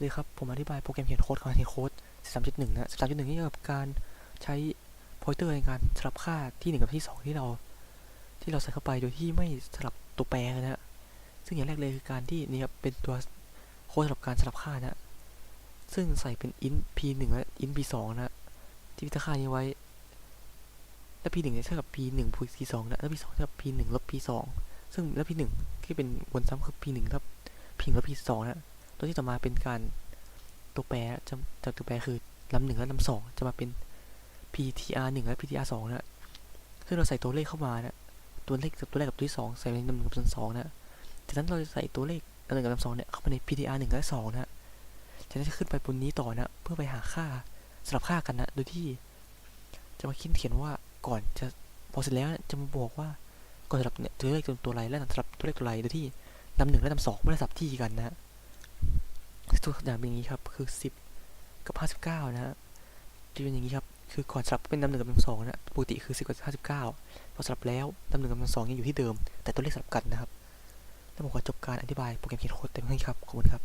เลยครับ ผมอธิบายโปรแกรมเขียนโค้ดของ Anti Code 13.1 นะ 13.1 นี่เกี่ยวกับการใช้ pointer ในการสลับค่าที่ 1 กับที่ 2 ที่เรา ที่เราใส่เข้าไปโดยที่ไม่สลับตัวแปรนะฮะ ซึ่งอย่างแรกเลยคือการที่นี่ครับเป็นตัวโค้ดสำหรับการสลับค่านะ ซึ่งใส่เป็น int p1 และ int p2 นะที่พิจารค่านี้ไว้ และ p1 เนี่ยเท่ากับ p1 บวก p2 นะ และ p2 เท่ากับ p1 ลบ p2 ซึ่งและ p1 ที่เป็นวนซ้ำคือ p1 ลบ p1 ลบ p2 นะ ตัวที่ต่อมาเป็นการตัวแปรจะจากตัวแปรคือลำหนึ่งและลำสองจะมาเป็น ptr 1 และ ptr 2นะซึ่งเราใส่ตัวเลขเข้ามานะตัวเลขกับตัวแรกกับตัวที่สองใส่ในลำหนึ่งกับลำสองนะจากนั้นเราจะใส่ตัวเลขลำหนึ่งกับลำสองเนี่ยเข้าไปใน ptr 1 และ2นะจากนั้นจะขึ้นไปบนนี้ต่อนะเพื่อไปหาค่าสลับค่ากันนะโดยที่ จะมาคิดเขียนว่าก่อนจะพอเสร็จแล้วจะมาบอกว่าก่อนสลับเนี่ยตัวเลขตัวไรและสลับตัวเลขตัวไรโดยที่นำหนึ่งและนำสองไม่ได้สลับที่กันนะ ฮะตัวอย่างเป็นอย่างนี้ครับ คือสิบกับห้าสิบเก้านะฮะจะเป็นอย่างนี้ครับ คือก่อนสลับเป็นลำหนึ่งกับนำสองนะ ปกติคือสิบกับห้าสิบเก้าพอสลับแล้วลำหนึ่งกับนำสองยังอยู่ที่เดิม แต่ตัวเลขสลับกันนะครับ แล้วผมขอจบการอธิบายโปรแกรมเขียนโค้ดเต็มที่ครับ ขอบคุณครับ